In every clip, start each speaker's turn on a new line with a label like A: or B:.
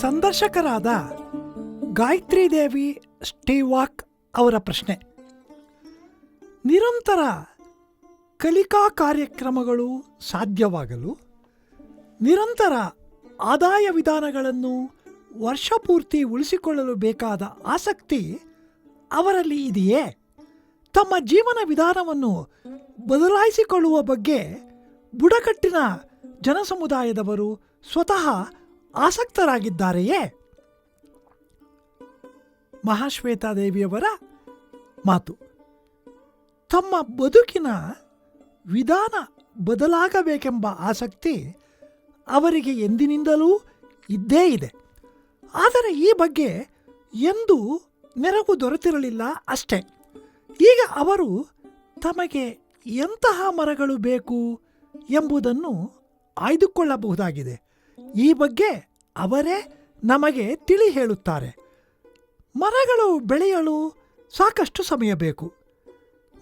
A: ಸಂದರ್ಶಕರಾದ ಗಾಯತ್ರಿ ದೇವಿ ಸ್ಟೀವಾಕ್ ಅವರ ಪ್ರಶ್ನೆ. ನಿರಂತರ ಕಲಿಕಾ ಕಾರ್ಯಕ್ರಮಗಳು ಸಾಧ್ಯವಾಗಲು ನಿರಂತರ ಆದಾಯ ವಿಧಾನಗಳನ್ನು ವರ್ಷಪೂರ್ತಿ ಉಳಿಸಿಕೊಳ್ಳಲು ಬೇಕಾದ ಆಸಕ್ತಿ ಅವರಲ್ಲಿ ಇದೆಯೇ? ತಮ್ಮ ಜೀವನ ವಿಧಾನವನ್ನು ಬದಲಾಯಿಸಿಕೊಳ್ಳುವ ಬಗ್ಗೆ ಬುಡಕಟ್ಟಿನ ಜನಸಮುದಾಯದವರು ಸ್ವತಃ ಆಸಕ್ತರಾಗಿದ್ದಾರೆಯೇ? ಮಹಾಶ್ವೇತಾದೇವಿಯವರ ಮಾತು. ತಮ್ಮ ಬದುಕಿನ ವಿಧಾನ ಬದಲಾಗಬೇಕೆಂಬ ಆಸಕ್ತಿ ಅವರಿಗೆ ಎಂದಿನಿಂದಲೂ ಇದ್ದೇ ಇದೆ. ಆದರೆ ಈ ಬಗ್ಗೆ ಎಂದೂ ನೆರವು ದೊರೆತಿರಲಿಲ್ಲ ಅಷ್ಟೇ. ಈಗ ಅವರು ತಮಗೆ ಎಂತಹ ಮರಗಳು ಬೇಕು ಎಂಬುದನ್ನು ಆಯ್ದುಕೊಳ್ಳಬಹುದಾಗಿದೆ. ಈ ಬಗ್ಗೆ ಅವರೇ ನಮಗೆ ತಿಳಿ ಹೇಳುತ್ತಾರೆ. ಮರಗಳು ಬೆಳೆಯಲು ಸಾಕಷ್ಟು ಸಮಯ ಬೇಕು.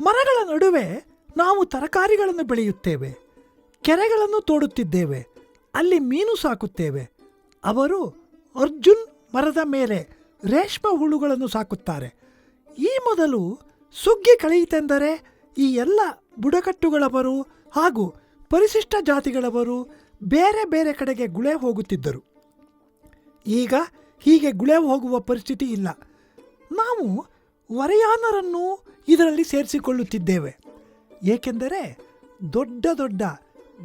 A: ಮರಗಳ ನಡುವೆ ನಾವು ತರಕಾರಿಗಳನ್ನು ಬೆಳೆಯುತ್ತೇವೆ. ಕೆರೆಗಳನ್ನು ತೋಡುತ್ತಿದ್ದೇವೆ. ಅಲ್ಲಿ ಮೀನು ಸಾಕುತ್ತೇವೆ. ಅವರು ಅರ್ಜುನ್ ಮರದ ಮೇಲೆ ರೇಷ್ಮೆ ಹುಳುಗಳನ್ನು ಸಾಕುತ್ತಾರೆ. ಈ ಮೊದಲು ಸುಗ್ಗಿ ಕಳೆಯಿತೆಂದರೆ ಈ ಎಲ್ಲ ಬುಡಕಟ್ಟುಗಳವರು ಹಾಗೂ ಪರಿಶಿಷ್ಟ ಜಾತಿಗಳವರು ಬೇರೆ ಬೇರೆ ಕಡೆಗೆ ಗುಳೆ ಹೋಗುತ್ತಿದ್ದರು. ಈಗ ಹೀಗೆ ಗುಳೆ ಹೋಗುವ ಪರಿಸ್ಥಿತಿ ಇಲ್ಲ. ನಾವು ವರಯಾನರನ್ನು ಇದರಲ್ಲಿ ಸೇರಿಸಿಕೊಳ್ಳುತ್ತಿದ್ದೇವೆ. ಏಕೆಂದರೆ ದೊಡ್ಡ ದೊಡ್ಡ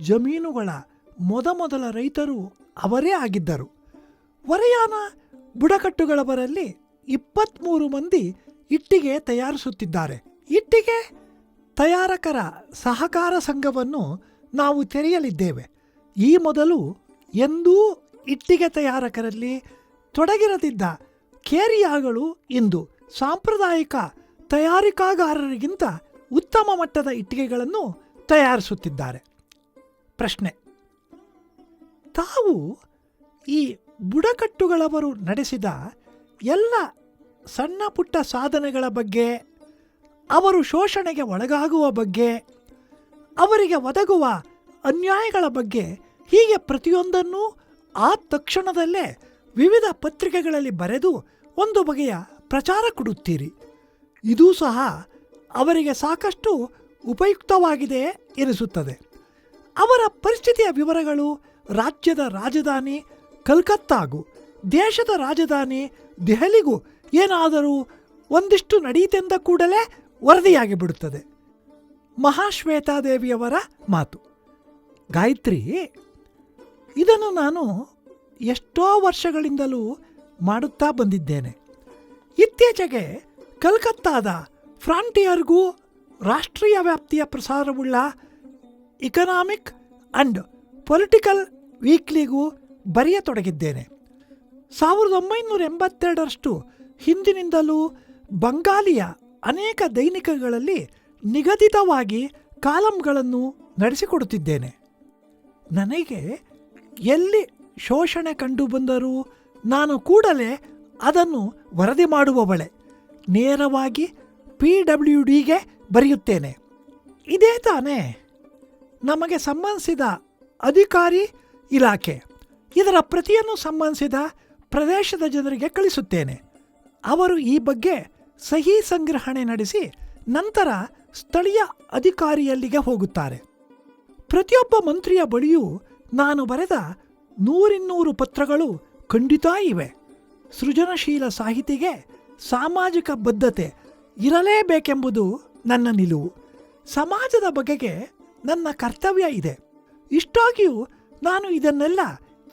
A: ಜಮೀನುಗಳ ಮೊದಮೊದಲ ರೈತರು ಅವರೇ ಆಗಿದ್ದರು. ವರಯಾನ ಬುಡಕಟ್ಟುಗಳವರಲ್ಲಿ ಇಪ್ಪತ್ತ್ಮೂರು ಮಂದಿ ಇಟ್ಟಿಗೆ ತಯಾರಿಸುತ್ತಿದ್ದಾರೆ. ಇಟ್ಟಿಗೆ ತಯಾರಕರ ಸಹಕಾರ ಸಂಘವನ್ನು ನಾವು ತೆರೆಯಲಿದ್ದೇವೆ. ಈ ಮೊದಲು ಎಂದೂ ಇಟ್ಟಿಗೆ ತಯಾರಕರಲ್ಲಿ ತೊಡಗಿರದಿದ್ದ ಕೇರಿಯಾಗಳು ಇಂದು ಸಾಂಪ್ರದಾಯಿಕ ತಯಾರಿಕಾಗಾರರಿಗಿಂತ ಉತ್ತಮ ಮಟ್ಟದ ಇಟ್ಟಿಗೆಗಳನ್ನು ತಯಾರಿಸುತ್ತಿದ್ದಾರೆ. ಪ್ರಶ್ನೆ, ತಾವು ಈ ಬುಡಕಟ್ಟುಗಳವರು ನಡೆಸಿದ ಎಲ್ಲ ಸಣ್ಣ ಪುಟ್ಟ ಸಾಧನೆಗಳ ಬಗ್ಗೆ, ಅವರು ಶೋಷಣೆಗೆ ಒಳಗಾಗುವ ಬಗ್ಗೆ, ಅವರಿಗೆ ಒದಗುವ ಅನ್ಯಾಯಗಳ ಬಗ್ಗೆ ಹೀಗೆ ಪ್ರತಿಯೊಂದನ್ನು ಆ ತಕ್ಷಣದಲ್ಲೇ ವಿವಿಧ ಪತ್ರಿಕೆಗಳಲ್ಲಿ ಬರೆದು ಒಂದು ಬಗೆಯ ಪ್ರಚಾರ ಕೊಡುತ್ತೀರಿ. ಇದೂ ಸಹ ಅವರಿಗೆ ಸಾಕಷ್ಟು ಉಪಯುಕ್ತವಾಗಿದೆ ಎನಿಸುತ್ತದೆ. ಅವರ ಪರಿಸ್ಥಿತಿಯ ವಿವರಗಳು ರಾಜ್ಯದ ರಾಜಧಾನಿ ಕಲ್ಕತ್ತಾಗೂ ದೇಶದ ರಾಜಧಾನಿ ದೆಹಲಿಗೂ ಏನಾದರೂ ಒಂದಿಷ್ಟು ನಡೆಯಿತೆಂದ ಕೂಡಲೇ ವರದಿಯಾಗಿ ಬಿಡುತ್ತದೆ ಮಹಾಶ್ವೇತಾದೇವಿಯವರ ಮಾತು. ಗಾಯತ್ರಿ ಇದನ್ನು ನಾನು ಎಷ್ಟೋ ವರ್ಷಗಳಿಂದಲೂ ಮಾಡುತ್ತಾ ಬಂದಿದ್ದೇನೆ. ಇತ್ತೀಚೆಗೆ ಕಲ್ಕತ್ತಾದ ಫ್ರಾಂಟಿಯರ್ಗೂ ರಾಷ್ಟ್ರೀಯ ವ್ಯಾಪ್ತಿಯ ಪ್ರಸಾರವುಳ್ಳ ಇಕನಾಮಿಕ್ ಅಂಡ್ ಪೊಲಿಟಿಕಲ್ ವೀಕ್ಲಿಗೂ ಬರೆಯತೊಡಗಿದ್ದೇನೆ. ಸಾವಿರದ ಒಂಬೈನೂರ ಎಂಬತ್ತೆರಡರಷ್ಟು ಹಿಂದಿನಿಂದಲೂ ಬಂಗಾಲಿಯ ಅನೇಕ ದೈನಿಕಗಳಲ್ಲಿ ನಿಗದಿತವಾಗಿ ಕಾಲಂಗಳನ್ನು ನಡೆಸಿಕೊಡುತ್ತಿದ್ದೇನೆ. ನನಗೆ ಎಲ್ಲಿ ಶೋಷಣೆ ಕಂಡುಬಂದರೂ ನಾನು ಕೂಡಲೇ ಅದನ್ನು ವರದಿ ಮಾಡುವವಳೆ. ನೇರವಾಗಿ ಪಿ ಡಬ್ಲ್ಯೂ ಡಿಗೆ ಬರೆಯುತ್ತೇನೆ. ಇದೇ ತಾನೇ. ನಮಗೆ ಸಂಬಂಧಿಸಿದ ಅಧಿಕಾರಿ ಇಲಾಖೆ. ಇದರ ಪ್ರತಿಯನ್ನು ಸಂಬಂಧಿಸಿದ ಪ್ರದೇಶದ ಜನರಿಗೆ ಕಳಿಸುತ್ತೇನೆ. ಅವರು ಈ ಬಗ್ಗೆ ಸಹಿ ಸಂಗ್ರಹಣೆ ನಡೆಸಿ ನಂತರ ಸ್ಥಳೀಯ ಅಧಿಕಾರಿಯಲ್ಲಿಗೆ ಹೋಗುತ್ತಾರೆ. ಪ್ರತಿಯೊಬ್ಬ ಮಂತ್ರಿಯ ಬಳಿಯೂ ನಾನು ಬರೆದ ನೂರಿನ್ನೂರು ಪತ್ರಗಳು ಖಂಡಿತ ಇವೆ. ಸೃಜನಶೀಲ ಸಾಹಿತಿಗೆ ಸಾಮಾಜಿಕ ಬದ್ಧತೆ ಇರಲೇಬೇಕೆಂಬುದು ನನ್ನ ನಿಲುವು. ಸಮಾಜದ ಬಗೆಗೆ ನನ್ನ ಕರ್ತವ್ಯ ಇದೆ. ಇಷ್ಟಾಗಿಯೂ ನಾನು ಇದನ್ನೆಲ್ಲ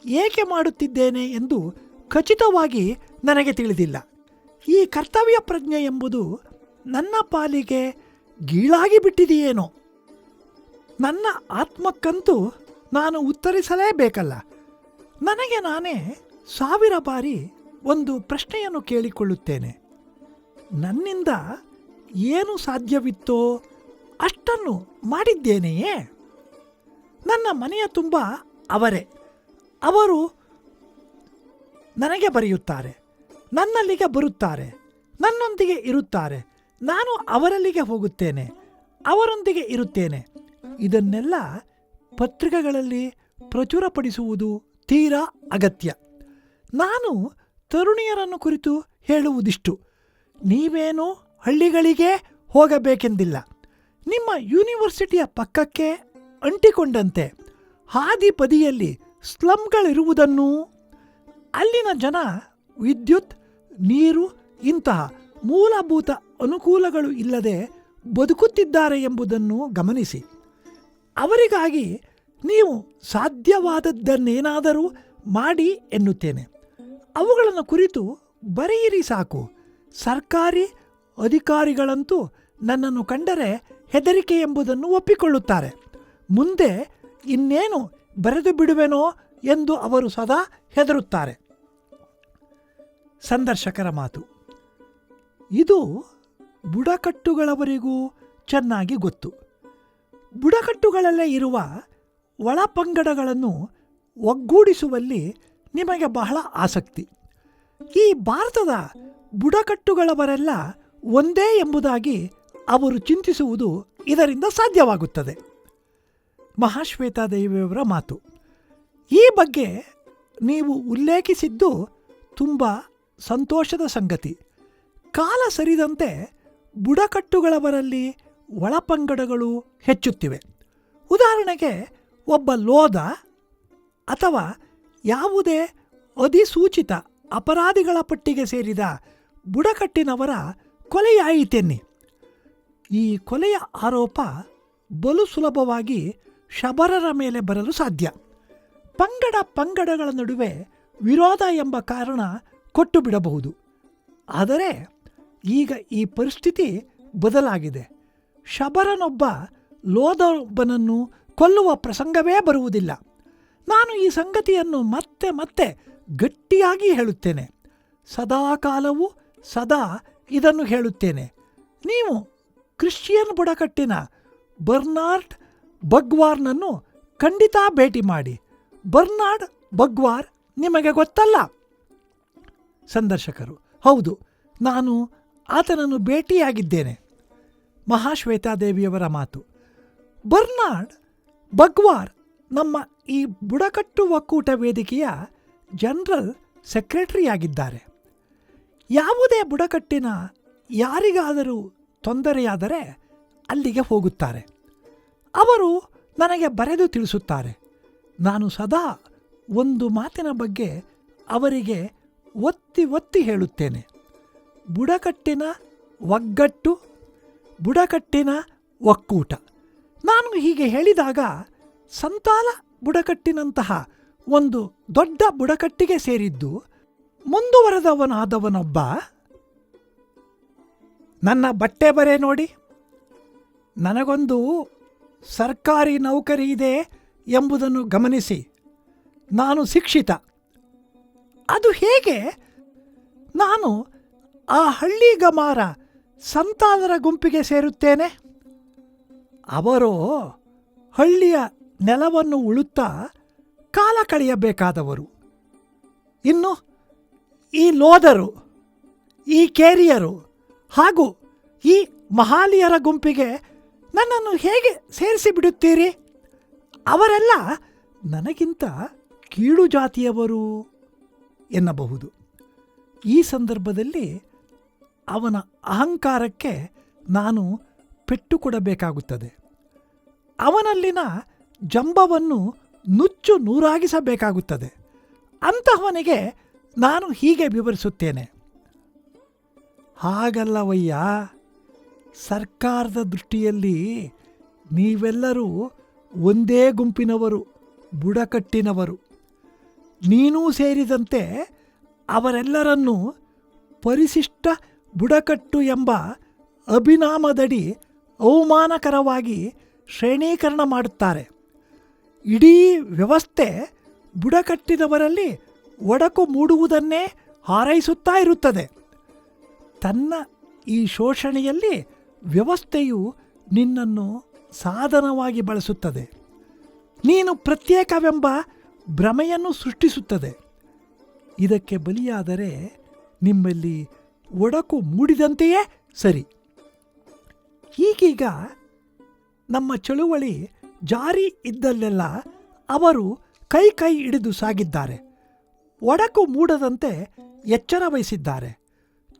A: ಏಕೆ ಮಾಡುತ್ತಿದ್ದೇನೆ ಎಂದು ಖಚಿತವಾಗಿ ನನಗೆ ತಿಳಿದಿಲ್ಲ. ಈ ಕರ್ತವ್ಯ ಪ್ರಜ್ಞೆ ಎಂಬುದು ನನ್ನ ಪಾಲಿಗೆ ಗೀಳಾಗಿ ಬಿಟ್ಟಿದೆಯೇನೋ. ನನ್ನ ಆತ್ಮಕ್ಕಂತೂ ನಾನು ಉತ್ತರಿಸಲೇಬೇಕಲ್ಲ. ನನಗೆ ನಾನೇ ಸಾವಿರ ಬಾರಿ ಒಂದು ಪ್ರಶ್ನೆಯನ್ನು ಕೇಳಿಕೊಳ್ಳುತ್ತೇನೆ. ನನ್ನಿಂದ ಏನು ಸಾಧ್ಯವಿತ್ತೋ ಅಷ್ಟನ್ನು ಮಾಡಿದ್ದೇನೆಯೇ? ನನ್ನ ಮನೆಯ ತುಂಬ ಅವರೇ. ಅವರು ನನಗೆ ಬರೆಯುತ್ತಾರೆ. ನನ್ನಲ್ಲಿಗೆ ಬರುತ್ತಾರೆ. ನನ್ನೊಂದಿಗೆ ಇರುತ್ತಾರೆ. ನಾನು ಅವರಲ್ಲಿಗೆ ಹೋಗುತ್ತೇನೆ. ಅವರೊಂದಿಗೆ ಇರುತ್ತೇನೆ. ಇದನ್ನೆಲ್ಲ ಪತ್ರಿಕೆಗಳಲ್ಲಿ ಪ್ರಚುರಪಡಿಸುವುದು ತೀರಾ ಅಗತ್ಯ. ನಾನು ತರುಣಿಯರನ್ನು ಕುರಿತು ಹೇಳುವುದಿಷ್ಟು. ನೀವೇನು ಹಳ್ಳಿಗಳಿಗೆ ಹೋಗಬೇಕೆಂದಿಲ್ಲ. ನಿಮ್ಮ ಯೂನಿವರ್ಸಿಟಿಯ ಪಕ್ಕಕ್ಕೆ ಅಂಟಿಕೊಂಡಂತೆ. ಹಾದಿ ಬದಿಯಲ್ಲಿ ಸ್ಲಮ್ಗಳಿರುವುದನ್ನು ಅಲ್ಲಿನ ಜನ ವಿದ್ಯುತ್, ನೀರು ಇಂತಹ ಮೂಲಭೂತ ಅನುಕೂಲಗಳು ಇಲ್ಲದೆ ಬದುಕುತ್ತಿದ್ದಾರೆ ಎಂಬುದನ್ನು ಗಮನಿಸಿ. ಅವರಿಗಾಗಿ ನೀವು ಸಾಧ್ಯವಾದದ್ದನ್ನೇನಾದರೂ ಮಾಡಿ ಎನ್ನುತ್ತೇನೆ. ಅವುಗಳನ್ನು ಕುರಿತು ಬರೆಯಿರಿ ಸಾಕು. ಸರ್ಕಾರಿ ಅಧಿಕಾರಿಗಳಂತೂ ನನ್ನನ್ನು ಕಂಡರೆ ಹೆದರಿಕೆ ಎಂಬುದನ್ನು ಒಪ್ಪಿಕೊಳ್ಳುತ್ತಾರೆ. ಮುಂದೆ ಇನ್ನೇನು ಬರೆದು ಬಿಡುವೆನೋ ಎಂದು ಅವರು ಸದಾ ಹೆದರುತ್ತಾರೆ. ಸಂದರ್ಶಕರ ಮಾತು. ಇದು ಬುಡಕಟ್ಟುಗಳವರಿಗೂ ಚೆನ್ನಾಗಿ ಗೊತ್ತು. ಬುಡಕಟ್ಟುಗಳಲ್ಲೇ ಇರುವ ಒಳಪಂಗಡಗಳನ್ನು ಒಗ್ಗೂಡಿಸುವಲ್ಲಿ ನಿಮಗೆ ಬಹಳ ಆಸಕ್ತಿ. ಈ ಭಾರತದ ಬುಡಕಟ್ಟುಗಳವರೆಲ್ಲ ಒಂದೇ ಎಂಬುದಾಗಿ ಅವರು ಚಿಂತಿಸುವುದು ಇದರಿಂದ ಸಾಧ್ಯವಾಗುತ್ತದೆ. ಮಹಾಶ್ವೇತಾದೇವಿಯವರ ಮಾತು. ಈ ಬಗ್ಗೆ ನೀವು ಉಲ್ಲೇಖಿಸಿದ್ದು ತುಂಬ ಸಂತೋಷದ ಸಂಗತಿ. ಕಾಲ ಸರಿದಂತೆ ಬುಡಕಟ್ಟುಗಳವರಲ್ಲಿ ಒಳಪಂಗಡಗಳು ಹೆಚ್ಚುತ್ತಿವೆ. ಉದಾಹರಣೆಗೆ, ಒಬ್ಬ ಲೋಧ ಅಥವಾ ಯಾವುದೇ ಅಧಿಸೂಚಿತ ಅಪರಾಧಿಗಳ ಪಟ್ಟಿಗೆ ಸೇರಿದ ಬುಡಕಟ್ಟಿನವರ ಕೊಲೆಯಾಯಿತೆನ್ನಿ. ಈ ಕೊಲೆಯ ಆರೋಪ ಬಲು ಸುಲಭವಾಗಿ ಶಬರರ ಮೇಲೆ ಬರಲು ಸಾಧ್ಯ. ಪಂಗಡ ಪಂಗಡಗಳ ನಡುವೆ ವಿರೋಧ ಎಂಬ ಕಾರಣ ಕೊಟ್ಟು ಬಿಡಬಹುದು. ಆದರೆ ಈಗ ಈ ಪರಿಸ್ಥಿತಿ ಬದಲಾಗಿದೆ. ಶಬರನೊಬ್ಬ ಲೋಧೊಬ್ಬನನ್ನು ಕೊಲ್ಲುವ ಪ್ರಸಂಗವೇ ಬರುವುದಿಲ್ಲ. ನಾನು ಈ ಸಂಗತಿಯನ್ನು ಮತ್ತೆ ಮತ್ತೆ ಗಟ್ಟಿಯಾಗಿ ಹೇಳುತ್ತೇನೆ. ಸದಾಕಾಲವೂ ಸದಾ ಇದನ್ನು ಹೇಳುತ್ತೇನೆ. ನೀವು ಕ್ರಿಶ್ಚಿಯನ್ ಬುಡಕಟ್ಟಿನ ಬರ್ನಾರ್ಡ್ ಬಗ್ವಾರ್ನನ್ನು ಖಂಡಿತ ಭೇಟಿ ಮಾಡಿ. ಬರ್ನಾರ್ಡ್ ಬಗ್ವಾರ್ ನಿಮಗೆ ಗೊತ್ತಲ್ಲ. ಸಂದರ್ಶಕರು, ಹೌದು, ನಾನು ಆತನನ್ನು ಭೇಟಿಯಾಗಿದ್ದೇನೆ. ಮಹಾಶ್ವೇತಾದೇವಿಯವರ ಮಾತು. ಬರ್ನಾರ್ಡ್ ಬಗ್ವಾರ್ ನಮ್ಮ ಈ ಬುಡಕಟ್ಟು ಒಕ್ಕೂಟ ವೇದಿಕೆಯ ಜನರಲ್ ಸೆಕ್ರೆಟರಿಯಾಗಿದ್ದಾರೆ. ಯಾವುದೇ ಬುಡಕಟ್ಟಿನ ಯಾರಿಗಾದರೂ ತೊಂದರೆಯಾದರೆ ಅಲ್ಲಿಗೆ ಹೋಗುತ್ತಾರೆ. ಅವರು ನನಗೆ ಬರೆದು ತಿಳಿಸುತ್ತಾರೆ. ನಾನು ಸದಾ ಒಂದು ಮಾತಿನ ಬಗ್ಗೆ ಅವರಿಗೆ ಒತ್ತಿ ಒತ್ತಿ ಹೇಳುತ್ತೇನೆ. ಬುಡಕಟ್ಟಿನ ಒಗ್ಗಟ್ಟು ಬುಡಕಟ್ಟಿನ ಒಕ್ಕೂಟ. ನಾನು ಹೀಗೆ ಹೇಳಿದಾಗ ಸಂತಾಲ ಬುಡಕಟ್ಟಿನಂತಹ ಒಂದು ದೊಡ್ಡ ಬುಡಕಟ್ಟಿಗೆ ಸೇರಿದ್ದು ಮುಂದುವರೆದವನಾದವನೊಬ್ಬ. ನನ್ನ ಬಟ್ಟೆ ಬರೆ ನೋಡಿ. ನನಗೊಂದು ಸರ್ಕಾರಿ ನೌಕರಿ ಇದೆ ಎಂಬುದನ್ನು ಗಮನಿಸಿ. ನಾನು ಶಿಕ್ಷಿತ. ಅದು ಹೇಗೆ? ನಾನು ಆ ಹಳ್ಳಿ ಗಮಾರ ಸಂತಾನರ ಗುಂಪಿಗೆ ಸೇರುತ್ತೇನೆ? ಅವರು ಹಳ್ಳಿಯ ನೆಲವನ್ನು ಉಳುತ್ತಾ ಕಾಲ ಕಳೆಯಬೇಕಾದವರು. ಇನ್ನು ಈ ಲೋದರು, ಈ ಕೇರಿಯರು ಹಾಗೂ ಈ ಮಹಾಲಿಯರ ಗುಂಪಿಗೆ ನನ್ನನ್ನು ಹೇಗೆ ಸೇರಿಸಿ ಬಿಡುತ್ತೀರಿ ಅವರೆಲ್ಲ ನನಗಿಂತ ಕೀಳು ಜಾತಿಯವರು ಎನ್ನಬಹುದು. ಈ ಸಂದರ್ಭದಲ್ಲಿ ಅವನ ಅಹಂಕಾರಕ್ಕೆ ನಾನು ಪೆಟ್ಟು ಕೊಡಬೇಕಾಗುತ್ತದೆ. ಅವನಲ್ಲಿನ ಜಂಬವನ್ನು ನುಚ್ಚು ನೂರಾಗಿಸಬೇಕಾಗುತ್ತದೆ. ಅಂತಹವನಿಗೆ ನಾನು ಹೀಗೆ ವಿವರಿಸುತ್ತೇನೆ. ಹಾಗಲ್ಲವಯ್ಯ, ಸರ್ಕಾರದ ದೃಷ್ಟಿಯಲ್ಲಿ ನೀವೆಲ್ಲರೂ ಒಂದೇ ಗುಂಪಿನವರು, ಬುಡಕಟ್ಟಿನವರು. ನೀನೂ ಸೇರಿದಂತೆ ಅವರೆಲ್ಲರನ್ನೂ ಪರಿಶಿಷ್ಟ ಬುಡಕಟ್ಟು ಎಂಬ ಅಭಿನಾಮದಡಿ ಅವಮಾನಕರವಾಗಿ ಶ್ರೇಣೀಕರಣ ಮಾಡುತ್ತಾರೆ. ಇಡೀ ವ್ಯವಸ್ಥೆ ಬುಡಕಟ್ಟಿದವರಲ್ಲಿ ಒಡಕು ಮೂಡುವುದನ್ನೇ ಹಾರೈಸುತ್ತಾ ಇರುತ್ತದೆ. ತನ್ನ ಈ ಶೋಷಣೆಯಲ್ಲಿ ವ್ಯವಸ್ಥೆಯು ನಿನ್ನನ್ನು ಸಾಧನವಾಗಿ ಬಳಸುತ್ತದೆ. ನೀನು ಪ್ರತ್ಯೇಕವೆಂಬ ಭ್ರಮೆಯನ್ನು ಸೃಷ್ಟಿಸುತ್ತದೆ. ಇದಕ್ಕೆ ಬಲಿಯಾದರೆ ನಿಮ್ಮಲ್ಲಿ ಒಡಕು ಮೂಡಿದಂತೆಯೇ? ಸರಿ. ಈಗೀಗ ನಮ್ಮ ಚಳುವಳಿ ಜಾರಿ ಇದ್ದಲ್ಲೆಲ್ಲ ಅವರು ಕೈ ಕೈ ಹಿಡಿದು ಸಾಗಿದ್ದಾರೆ. ಒಡಕು ಮೂಡದಂತೆ ಎಚ್ಚರ ವಹಿಸಿದ್ದಾರೆ.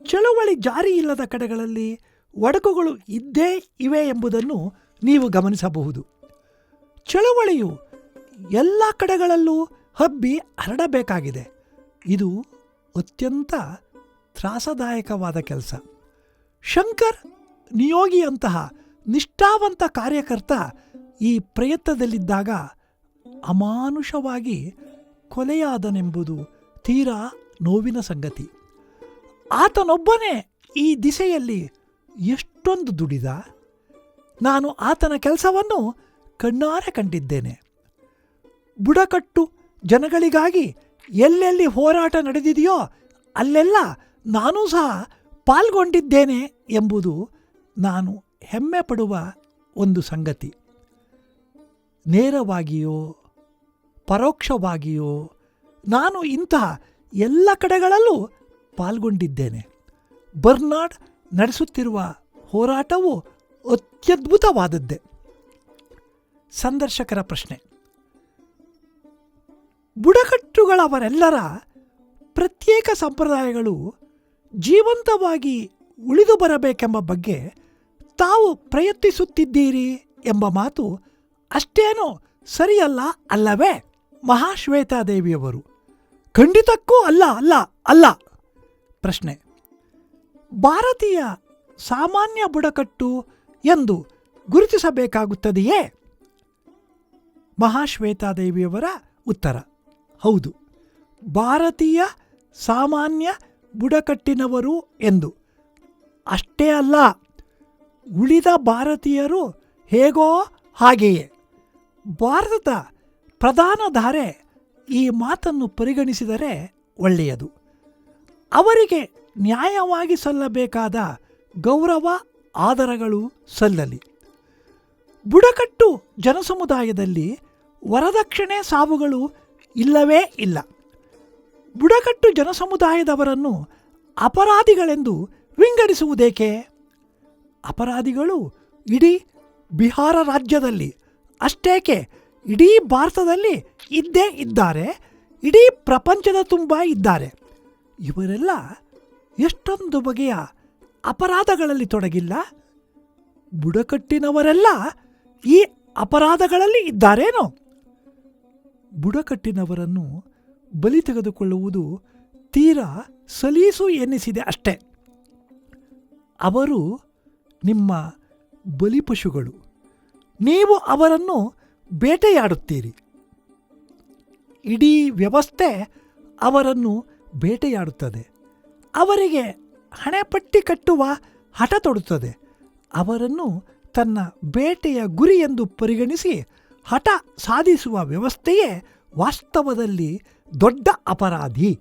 A: ಚಳುವಳಿ ಜಾರಿ ಇಲ್ಲದ ಕಡೆಗಳಲ್ಲಿ ಒಡಕುಗಳು ಇದ್ದೇ ಇವೆ ಎಂಬುದನ್ನು ನೀವು ಗಮನಿಸಬಹುದು. ಚಳುವಳಿಯು ಎಲ್ಲ ಕಡೆಗಳಲ್ಲೂ ಹಬ್ಬಿ ಹರಡಬೇಕಾಗಿದೆ. ಇದು ಅತ್ಯಂತ ತ್ರಾಸದಾಯಕವಾದ ಕೆಲಸ. ಶಂಕರ್ ನಿಯೋಗಿಯಂತಹ ನಿಷ್ಠಾವಂತ ಕಾರ್ಯಕರ್ತ ಈ ಪ್ರಯತ್ನದಲ್ಲಿದ್ದಾಗ ಅಮಾನುಷವಾಗಿ ಕೊಲೆಯಾದನೆಂಬುದು ತೀರಾ ನೋವಿನ ಸಂಗತಿ. ಆತನೊಬ್ಬನೇ ಈ ದಿಸೆಯಲ್ಲಿ ಎಷ್ಟೊಂದು ದುಡಿದ? ನಾನು ಆತನ ಕೆಲಸವನ್ನು ಕಣ್ಣಾರೆ ಕಂಡಿದ್ದೇನೆ. ಬುಡಕಟ್ಟು ಜನಗಳಿಗಾಗಿ ಎಲ್ಲೆಲ್ಲಿ ಹೋರಾಟ ನಡೆದಿದೆಯೋ ಅಲ್ಲೆಲ್ಲ ನಾನೂ ಸಹ ಪಾಲ್ಗೊಂಡಿದ್ದೇನೆ ಎಂಬುದು ನಾನು ಹೆಮ್ಮೆ ಪಡುವ ಒಂದು ಸಂಗತಿ. ನೇರವಾಗಿಯೋ, ಪರೋಕ್ಷವಾಗಿಯೋ ನಾನು ಇಂತಹ ಎಲ್ಲ ಕಡೆಗಳಲ್ಲೂ ಪಾಲ್ಗೊಂಡಿದ್ದೇನೆ. ಬರ್ನಾಡ್ ನಡೆಸುತ್ತಿರುವ ಹೋರಾಟವು ಅತ್ಯದ್ಭುತವಾದದ್ದೇ. ಸಂದರ್ಶಕರ ಪ್ರಶ್ನೆ. ಬುಡಕಟ್ಟುಗಳವರೆಲ್ಲರ ಪ್ರತ್ಯೇಕ ಸಂಪ್ರದಾಯಗಳು ಜೀವಂತವಾಗಿ ಉಳಿದು ಬರಬೇಕೆಂಬ ಬಗ್ಗೆ ತಾವು ಪ್ರಯತ್ನಿಸುತ್ತಿದ್ದೀರಿ ಎಂಬ ಮಾತು ಅಷ್ಟೇನೂ ಸರಿಯಲ್ಲ ಅಲ್ಲವೇ? ಮಹಾಶ್ವೇತಾದೇವಿಯವರು. ಖಂಡಿತಕ್ಕೂ ಅಲ್ಲ ಅಲ್ಲ ಅಲ್ಲ. ಪ್ರಶ್ನೆ. ಭಾರತೀಯ ಸಾಮಾನ್ಯ ಬುಡಕಟ್ಟು ಎಂದು ಗುರುತಿಸಬೇಕಾಗುತ್ತದೆಯೇ? ಮಹಾಶ್ವೇತಾದೇವಿಯವರ ಉತ್ತರ. ಹೌದು. ಭಾರತೀಯ ಸಾಮಾನ್ಯ ಬುಡಕಟ್ಟಿನವರು ಎಂದು. ಅಷ್ಟೇ ಅಲ್ಲ, ಉಳಿದ ಭಾರತೀಯರು ಹೇಗೋ ಹಾಗೆಯೇ. ಭಾರತದ ಪ್ರಧಾನ ಧಾರೆ ಈ ಮಾತನ್ನು ಪರಿಗಣಿಸಿದರೆ ಒಳ್ಳೆಯದು. ಅವರಿಗೆ ನ್ಯಾಯವಾಗಿ ಸಲ್ಲಬೇಕಾದ ಗೌರವ, ಆದರಗಳು ಸಲ್ಲಲಿ. ಬುಡಕಟ್ಟು ಜನಸಮುದಾಯದಲ್ಲಿ ವರದಕ್ಷಿಣೆ ಸಾವುಗಳು ಇಲ್ಲವೇ ಇಲ್ಲ. ಬುಡಕಟ್ಟು ಜನಸಮುದಾಯದವರನ್ನು ಅಪರಾಧಿಗಳೆಂದು ವಿಂಗಡಿಸುವುದೇಕೆ? ಅಪರಾಧಿಗಳು ಇಡೀ ಬಿಹಾರ ರಾಜ್ಯದಲ್ಲಿ, ಅಷ್ಟೇಕೆ ಇಡೀ ಭಾರತದಲ್ಲಿ ಇದ್ದೇ ಇದ್ದಾರೆ, ಇಡೀ ಪ್ರಪಂಚದ ತುಂಬ ಇದ್ದಾರೆ. ಇವರೆಲ್ಲ ಎಷ್ಟೊಂದು ಬಗೆಯ ಅಪರಾಧಗಳಲ್ಲಿ ತೊಡಗಿಲ್ಲ. ಬುಡಕಟ್ಟಿನವರೆಲ್ಲ ಈ ಅಪರಾಧಗಳಲ್ಲಿ ಇದ್ದಾರೇನೋ? ಬುಡಕಟ್ಟಿನವರನ್ನು ಬಲಿ ತೆಗೆದುಕೊಳ್ಳುವುದು ತೀರಾ ಸಲೀಸು ಎನ್ನಿಸಿದೆ ಅಷ್ಟೇ. ಅವರು ನಿಮ್ಮ ಬಲಿಪಶುಗಳು ನೀವು ಅವರನ್ನು ಬೇಟೆಯಾಡುತ್ತೀರಿ. ಇಡೀ ವ್ಯವಸ್ಥೆ ಅವರನ್ನು ಬೇಟೆಯಾಡುತ್ತದೆ. ಅವರಿಗೆ ಹಣೆಪಟ್ಟಿ ಕಟ್ಟುವ ಹಠ ತೊಡುತ್ತದೆ. ಅವರನ್ನು ತನ್ನ ಬೇಟೆಯ ಗುರಿ ಎಂದು ಪರಿಗಣಿಸಿ ಹಠ ಸಾಧಿಸುವ ವ್ಯವಸ್ಥೆಯೇ ವಾಸ್ತವದಲ್ಲಿ ದೊಡ್ಡ ಅಪರಾಧಿ